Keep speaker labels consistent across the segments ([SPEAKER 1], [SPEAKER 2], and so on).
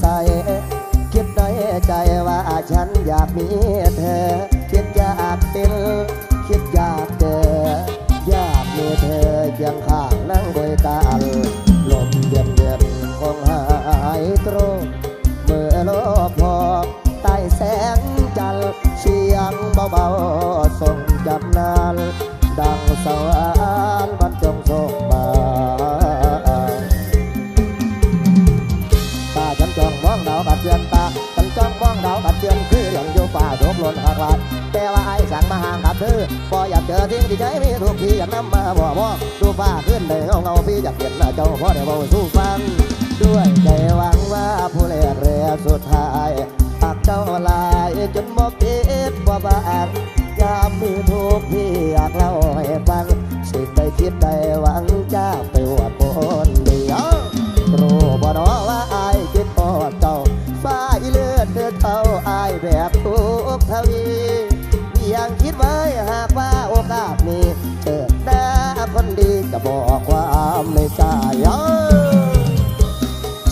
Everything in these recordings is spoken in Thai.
[SPEAKER 1] ใส่คิดในใจว่าฉันอยากมีเธอ คิดอยากเป็นคิดอยากเจออยากมีเธอเคียงข้างนั่งด้วยกันลมเย็นเย็นคงหายตรงเมื่อโลกพอกใต้แสงจันทร์เสียงเบาๆส่งจำนานดังสวรร ดบหล่นหักลาดแต่ว่าไอ้สั่งมาห่างกับเธอพออยากเจอทิ้งที่ใจมีทุกทีอยากนำมาบ่มอดูฟ้าขึ้นเลยเงาเงาพี่อยากเห็นหน้าเจ้าพ่อได้เบาสู้ฟัง ด้วยใจหวังว่าผู้แลกเรือสุดท้ายหากเจ้าลายจนบอกเอ็ดว่าบานยามมีทุกพี่อยากเล่าให้ฟังสิ่งใดคิดใดหวังจะไปอวดคนเดียวรู้บ่นอว่าอายคิดพอดเจ้าฝ้ายเลือดเดือดเท่าไอายแบบ กทวียังคิดไว้หากว่าโอกาสนี้เจอหน้าคนดีจะบอกความในใจเอ้ย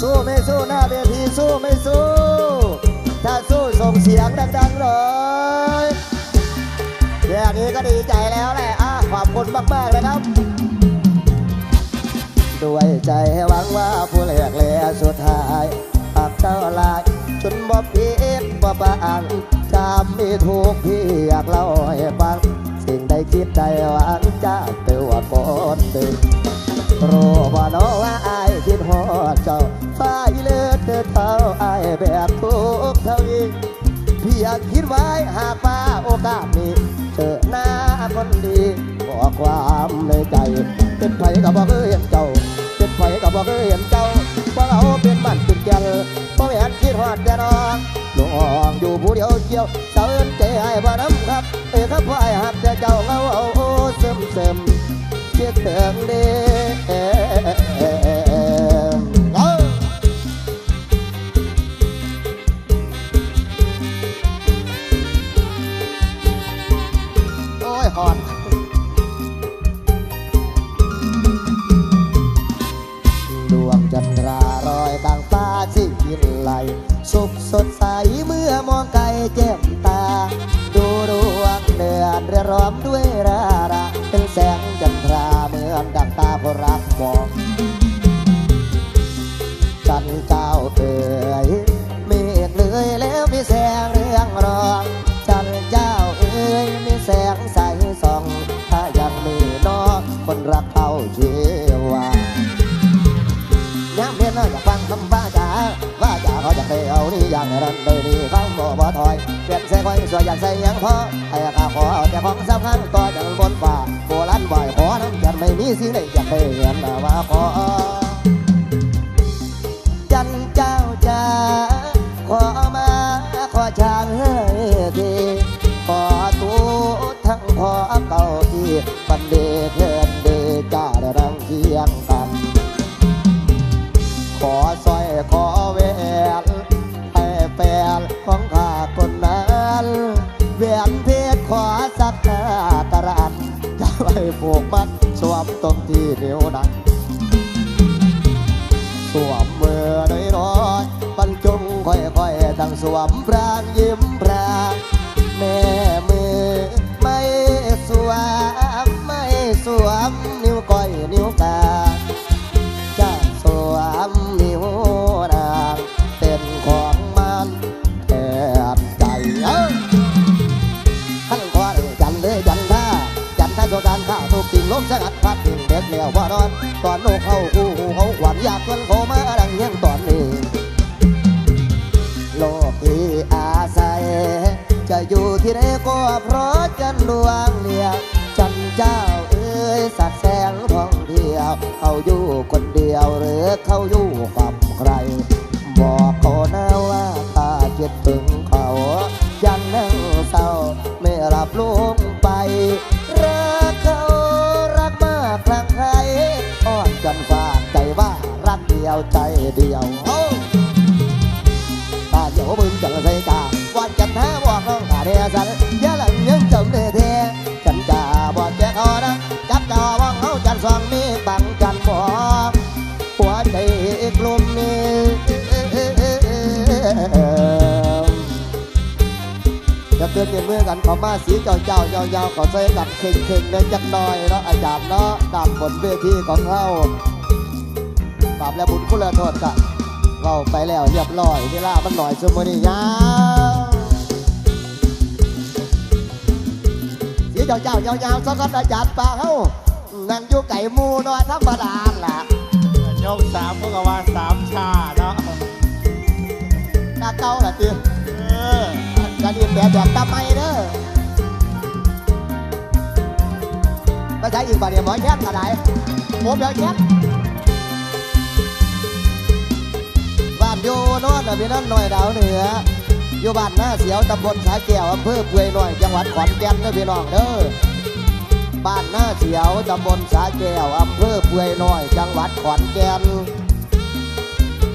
[SPEAKER 1] สู้ไม่สู้หน้าเวทีสู้ไม่สู้ ถ้าสู้ส่งเสียงดังๆเลยแค่นี้ก็ดีใจแล้วแหละอะขอบคุณมากๆเลยครับด้วยใจหวังว่าผู้เลือกเลียสุดท้ายากเจ้าลาย จนบ่ผิดบ่บางจำมีทุกข์ที่อยากเล่าให้ฟัง สิ่งใดคิดใดหวังจะเตือนคนดึงรู้บ่น้อว่าอายคิดฮอดเจ้าฝ้ายเลือดเดือเท่าอายแบบทุกข์ทวีพี่อยากคิดไว้หากว่าโอกาสนี้เจอหน้าคนดีบอกความในใจ เป็นไผก็บอกเคยเห็นเจ้า เป็นไผก็บอกเคยเห็นเจ้า ม่นคิดฮอดแต่น้องหลวงอยู่ผู้เดียวเจียวเสาเอินใจให้บ่น้ำครับ เอ้ครับพ่อไอ้หักแต่เจ้าเงาเอาเสริมเสริมคิดถึงเด้ บ่ถอยเปลี่ยนแสงไฟสวยอยากใส่ยังพอไอ้ข้าขอแต่ของสำคัญต่อจากบนฟ้าโบราณบ่อยขอทั้งจันไม่มีสิ่งใดจะไปเห็นว่า ต้มตรงที่นิ้วนั้นสวมมือน้อยน้อยๆบรรจงค่อยๆดังสวมพรางยิ้มพราง เพราะจันดวงเดียวจันเจ้าเอ้ยสัดแสงท่องเที่ยว เขาอยู่คนเดียวหรือเขาอยู่กับใคร บอกเขานะว่าถ้าคิดถึงเขายังนั่งเศร้าไม่รับลงไปรักเขารักมากครั้งใครอ้อนจนฝากใจว่ารักเดียวใจเดียวโอ้ตาเดี๋ยวมึงจังใส่ตาวันจันทร์ เรียสันยะลังยังจำเลยเทจันจ่าบอกแกเขานะจับจอว่างเขาจันสองมีปังจันบอกหัวใจกลุ่มนี้จะเตือนเตือนมือกันขอมาสีเจ้าเจ้ายาวๆขอใส่กับเข่งเข่งเนื้อจักน่อยเนาะอาจารย์เนาะดับบนเวทีของเขาบาปและบุญคุณละโทษกะเราไปแล้วเรียบร้อยเวลามันหน่อยสมมติยา เจ้าเจ้ายาวๆสักอาจารย์ปาเขานั่งอยู่ไก่หมูเนาะธรรมดาล่ะ
[SPEAKER 2] ยกสามพวกกว่าสามชาเนาะ
[SPEAKER 1] หน้าเก้าล่ะตี
[SPEAKER 2] เออ
[SPEAKER 1] จะดีแบบแบบตาไม่เด้อไม่ใช่อีกบาทเดียวหมอแค้นก็ได้ผมเดี๋ยวแค้นบ้านอยู่โนอนน่ะพี่น้องหน่อยดาวเหนือ อยู่บ้านหน้าเสียวตำบลสาแก้วอำเภอเปื่อยหน่อย จังหวัดขอนแก่นเด้อพี่น้องเด้อบ้านหน้าเสียวตำบลสาแก้วอำเภอเปื่อยน้อย จังหวัดขอนแก่น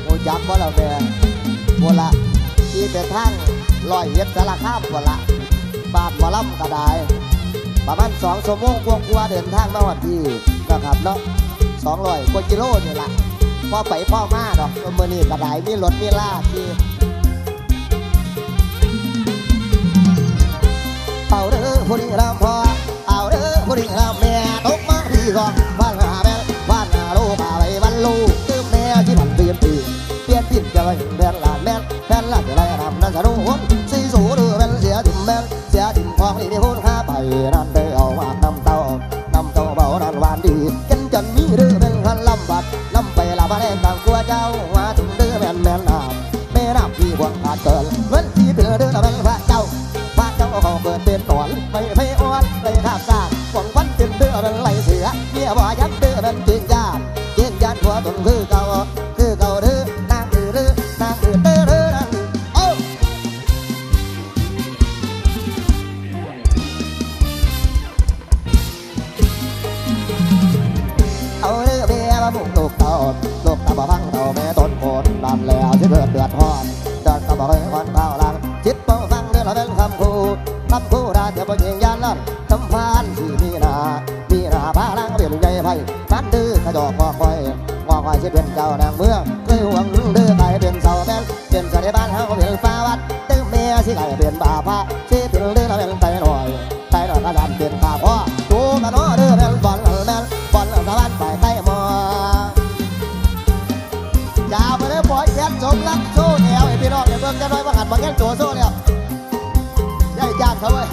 [SPEAKER 1] โอ้จักว่าเราแม่โบละที่ไปทางลอยเฮ็ดสารคามโบละบานหมอลำก็ได้ประมาณสองชั่วโมงกว่าเดินทางมาวันที่นะครับเนาะสองร้อยกว่ากิโลนี่ละพ่อไปพ่อมาดอกเมื่อนี้ก็ได้มีรถมีลาที่ ผู้นี้รำพอเอาเด้อผู้นี้รำแม่ตกมาที่กองบ้านหาแม่บ้านหาลูกมาไว้บ้านลูกตื้มแม่ที่มันเปลี่ยนปีเปลี่ยนปีจะไปแม่หลานแม่แม่หลานุกลูกเต่าลูกตาบ่พังเต่าแม่ต้นโคนดำแล้วที่เกิดเดือดร้อนเดือดก็บ่เคยควันเต่าลังจิตบ่ฟังเดือดเราเป็นคำคูคำคูราเดี๋ยวบ่ยิงยานลั่นคำพานที่มีนามีนาพาลังเปลี่ยนใจไพ่ฟันดื้อกระจอกงอคอยงอคอยสิเป็นเจ้านางเมืองเคยหวงดื้อไก่เป็นเสาแม่นเป็นเสด็จบ้านเฮาเป็นฟ้าวัดตึ้งเมียสิไก่เป็นบาพระสิด ตัวโซ่เนี่ยได้จ้างเขาเว้ย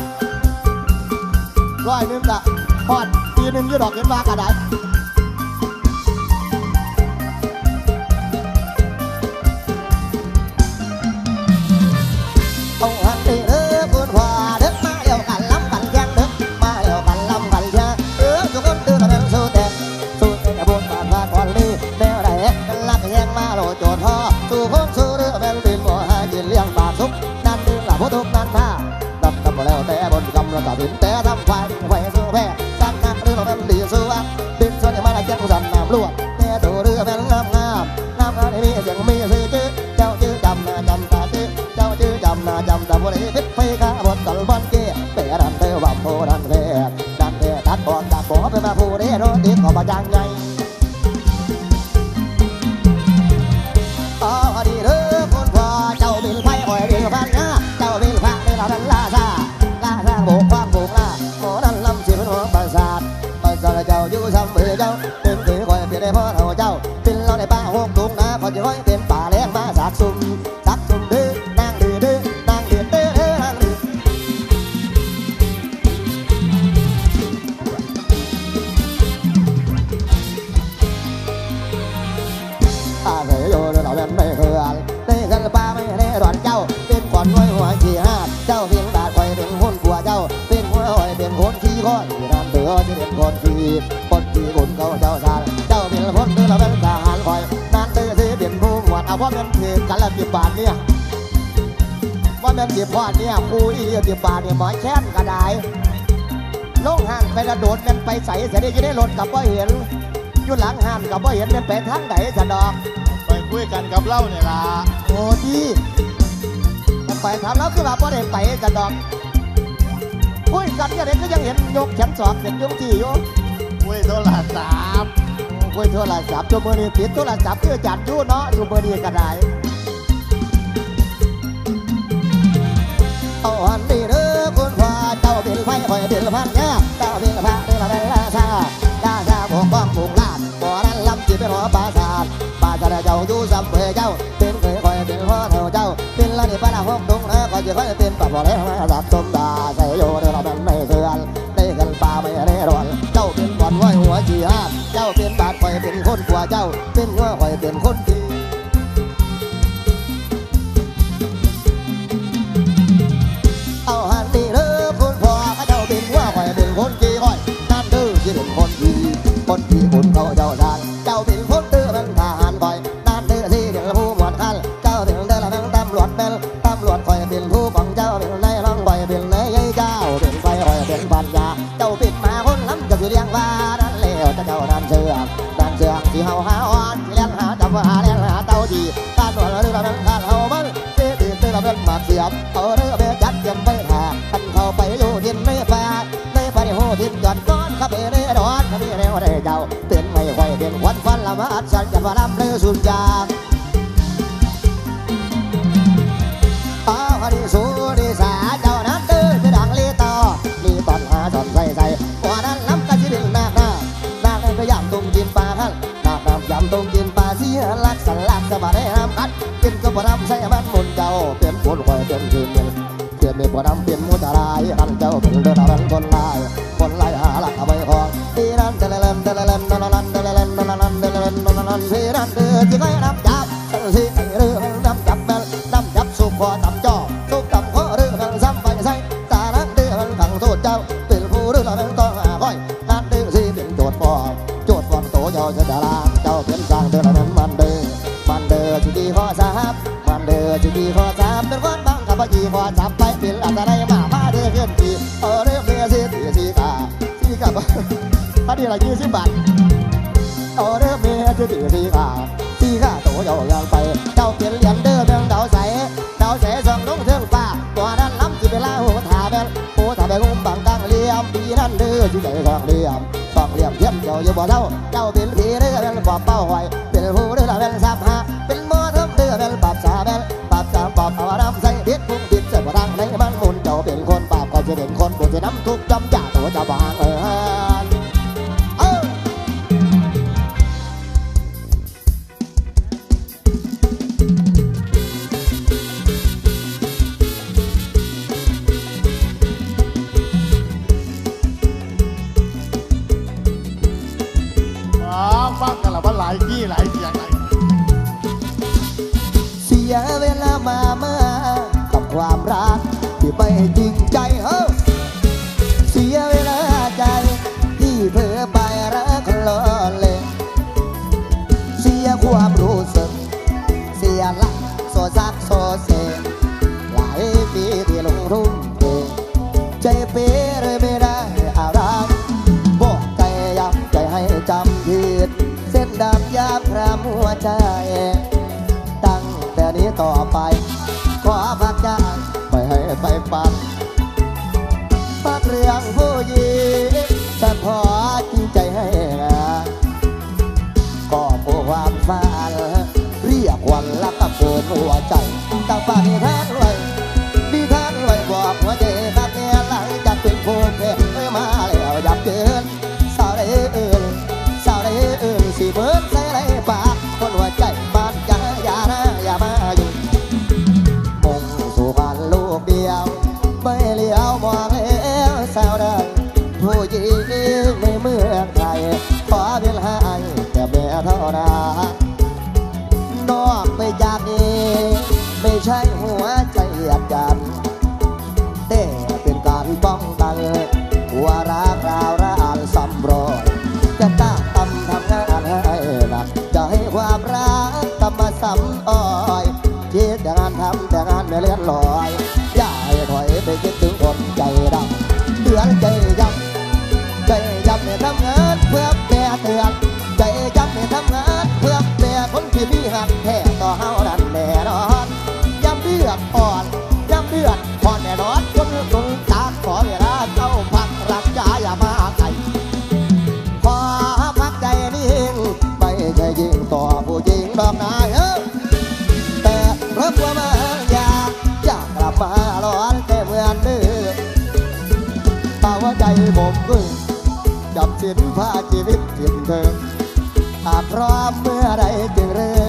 [SPEAKER 1] ร้อยนึงกะพอดปีนึงยืดดอกเงินมากระได ลินแต่ทำไฟไฟสู้แพ้สักนักเรือแม่นดีสู้อักดินส่วนยังมาได้เจ้าสันน้ำรั่วแต่ตัวเรือแม่นงามงามน้ำงามมีเสียงมีสื่อจื้อเจ้าชื่อจำนาจำตาจื้อเจ้าชื่อจำนาจำตาบุรีพิษไฟข้าบนตลบอนเก้แต่ดันเตว่าโพดันเวดันเวตัดบอลตัดบ่เป็นมาผู้เรียนรู้ดีก็บ่จังไง เป็นคนขี้ข้อยนั่นเถือที่เป็นคนขี้คนขี้กุนเขาเจ้าสารเจ้าเป็นคนเดือเราเป็นทหารคอยนั่นเถือที่เป็นผู้หมวดเอาว่าเป็นเถือกันละกี่บาทเนี่ยว่าเป็นกี่พอดเนี่ยคูอีเดียวกี่บาทเนี่ยหมอแค้นก็ได้ลงห้างไปกระโดดกันไปใส่เสียได้จะได้รถกับว่าเห็นอยู่หลังห้างกับว่าเห็นเป็นไปทางไหนจะดอก
[SPEAKER 2] ไปคุยกันกับเล่าเนี่ยล่ะ
[SPEAKER 1] โอ้ดีมันไปทำแล้วคือว่าพ่ได้ไปกันดอก คุยกันยังไงก็ยังเห็นยกแขนสองเห็นยกที่อยู่
[SPEAKER 2] คุยโทรศัพท์
[SPEAKER 1] คุยโทรศัพท์จมือนี่ติดโทรศัพท์ที่อจัดย์ยู่เนาะจมือร์นี่ก็ได้เอาอันนี้เด้อคุณพ่อเจ้าเป็นไฟหอยเป็นพันเนี่ยเจ้าเป็นพระ tin ta bỏ lẽ mà giặt tôm ta sẽ vô đưa là bên mây dườn đi gần ba mày đi đòn เจ้าเป็นบอลไว้หัวจีฮะเจ้าเป็นบาดไฟเป็นคนกว่าเจ้าเป็นหัวไฟเป็นคนที่ เจ้าปิดมาคนล้ำก็สิเลี้ยงว่าดันเลวจะเจ้าดันเสือกดันเสือกที่เฮาหาอ่อนเลี้ยงหาจับหาเลี้ยงหาเต้าดีตาหนวดเราดูเราเป็นข้าเฮาบ้างเตี้ยตีตื้อเราเป็นหมาเสียบเอาเรือไปจัดเตรียมไปหาขันเข้าไปอยู่ดินไม่แฟในปฏิโหดินจอดก้อนขับไปในร้อนขับไปเร็หัวใจเจ้าเตือนไม่ไหวเตือนควันฟันละมัดฉันจะมาลำเรือสุดยาง ว่าำเป็นมุตรายรันเจ้าเป็นเดือดรันคนลายคนลายอาลักเอาไปของตีรันเดลเลนเดลเลนนนนนเดลเลนนนนนเดลเลนนนนันตีรันเดือดจีก้อยน้ นี่ละยี่สิบบาทโอเดอร์เมียชื่อตีสีขาสีขาโตโยยังไปเจ้าเปลี่ยนเหรียญเด้อเมืองดาวใสาใสส่องลงเทิงฟ้าตัวนั้นล้ำจีเวลาหูถาเป็นหูถาเป็ก้มบังตังเหลี่ยมปีนั้นเด้อชื่อใองเหลี่ยมกองเหลี่ยมเยี่ยมเจ้าอยู่บ่เท่าเจ้าเป็นผีเด้อเป็นปอบเป้าหอยเป็นหูเด้อเป็นซับ ไปจริง ต่างป่าเททาง อยเจ๊แต่งานทำแต่งานไม่เลื่อนลอยอย่าถอยไปคิดถึงคนใจดำเดือนใจยำใจยำเนี่ยทำเงินเพื่อแก่เตือน ผมกึ่งดับสินพาชีวิตเพียงเธอหากพร้อมเมื่อใดจึงเริ่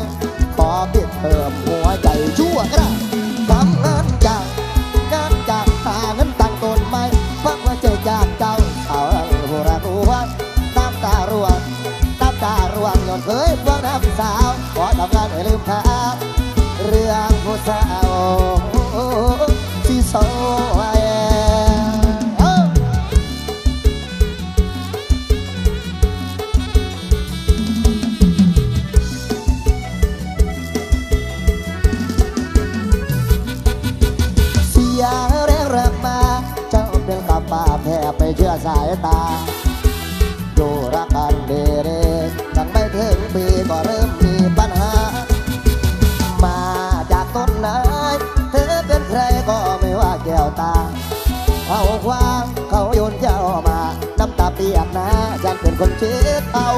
[SPEAKER 1] คนเช็ดเอา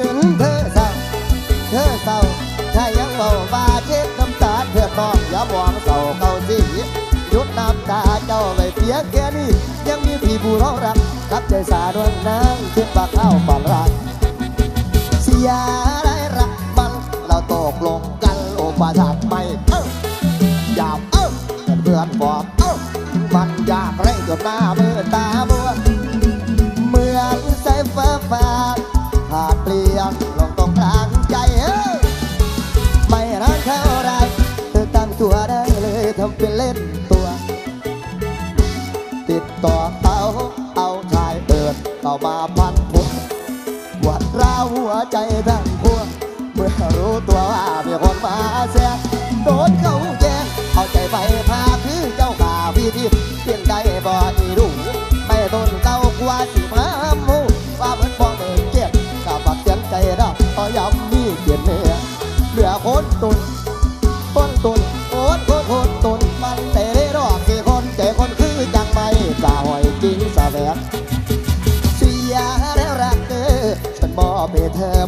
[SPEAKER 1] ถึงเธอเศร้าเธอเศร้าถ้ายังเบาบาเจ็บน้ำตาเพื่อต้องอย่ามองเศร้าเขาสิยุดน้ำตาเจ้าไปเพียงแค่นี้ยังมีพี่ผู้ร้องรักกับใจสาดวงนางเช็ดปากข้าวปากรักเสียได้รักมันเราตกลงกันโอปาจากไปเอ้อย่าเอ้าเพื่อนบอกเอ้ามันอยากเร่งจนหน้าเบื่อตา ทำเป็นเล่นตัว ติดต่อเขาเอาชายเปิดเข้ามาพันผลวัดราวหัวใจทั้ง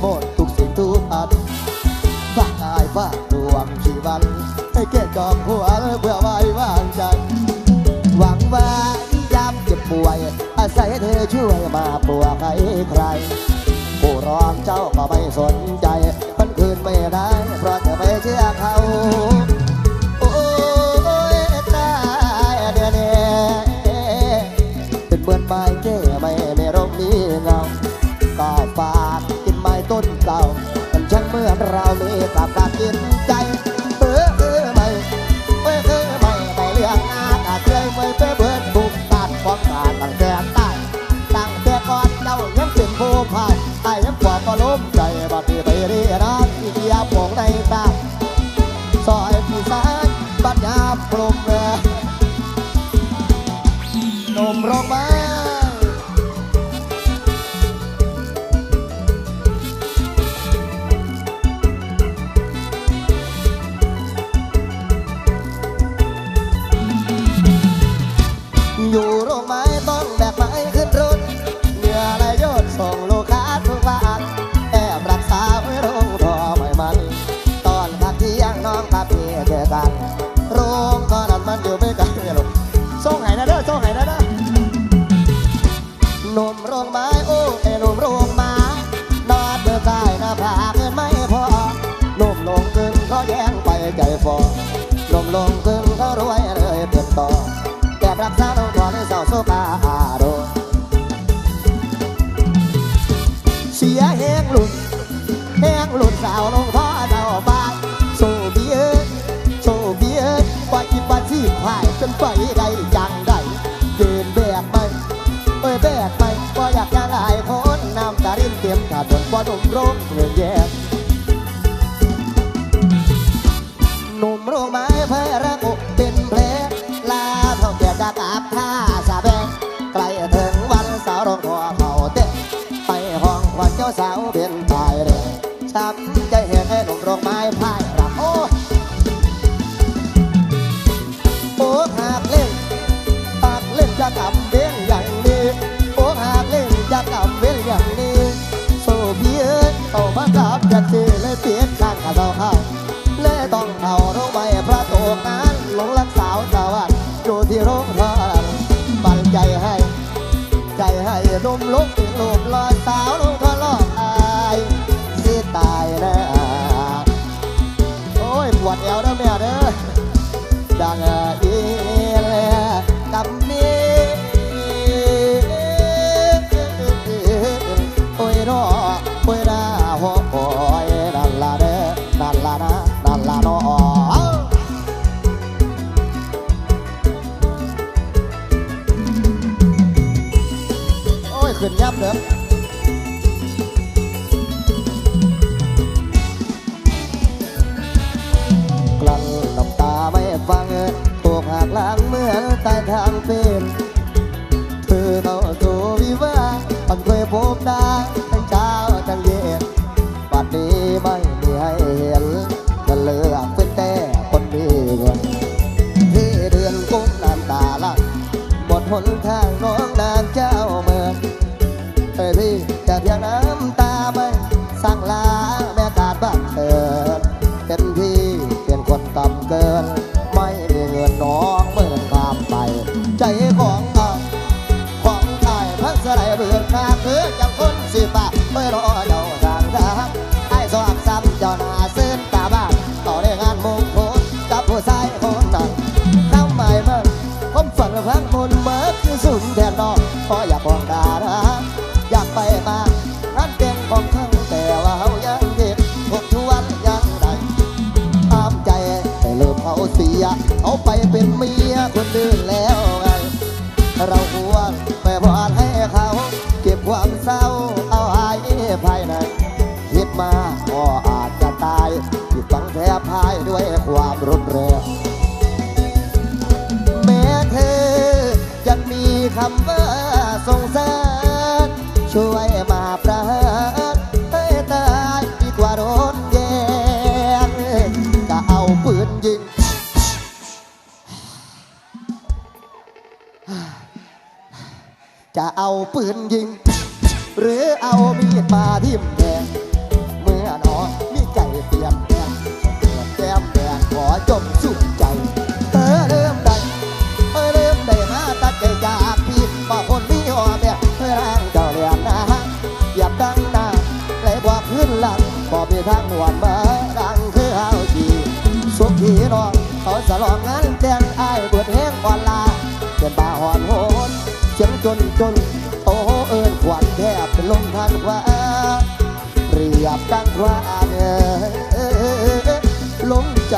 [SPEAKER 1] หมดทุกสิ่งทุกอันฝากกายฝากดวงชีวัน ให้เก็บกองหัวเพื่อไว้วางใจ หวังว่ายามเจ็บป่วย อาศัยเธอช่วยมาปลวกให้ใคร ผู้ร้องเจ้าก็ไม่สนใจมันคืนไม่ได้เพราะเธอไม่เชื่อเขา สกาโดเสียแห้งหลุดแห้งหลุดสาวลงพ่อเจ้าบ้านโซเบียตโซเบียตไปอีปัสีควายจนไปได้ยังไดเดินแบกไปเอ้ยแบกไปก็อยากจะลายพ้นนำตารินเตรียมกาดบนบ่อดมร่มเงินแย่ เขาเตะไปห้องขวัญเจ้าสาวเป็นางน้องนางเจ้าเมืองเอ้ยพี่จะเพียงน้ำตาไม่สั่งลาาปืนยิง หรือเอามีดปาทิ่มแดงเมื่อนอนมีไก่เตียมแปลงเกิดแก้มแดงขอจมสุขใจเตอเริ่มได้เออเริ่มได้มาตัดใจจากพี่บอกคนนี้อ่อแบบเพื่อร่างเจ้าเรียนนะอย่าดังนาเลยบอกขึ้นหลังบอกไปทางหนวดมาดังคือเอาดีสุขีนองเขาสลองงานแต่ไอ้ายปวดแห้งอ่อนลาเป็นบ้าหอนโหนเสีงจนจน ลมทันขวาเรียบกลางขวาเนลงใจ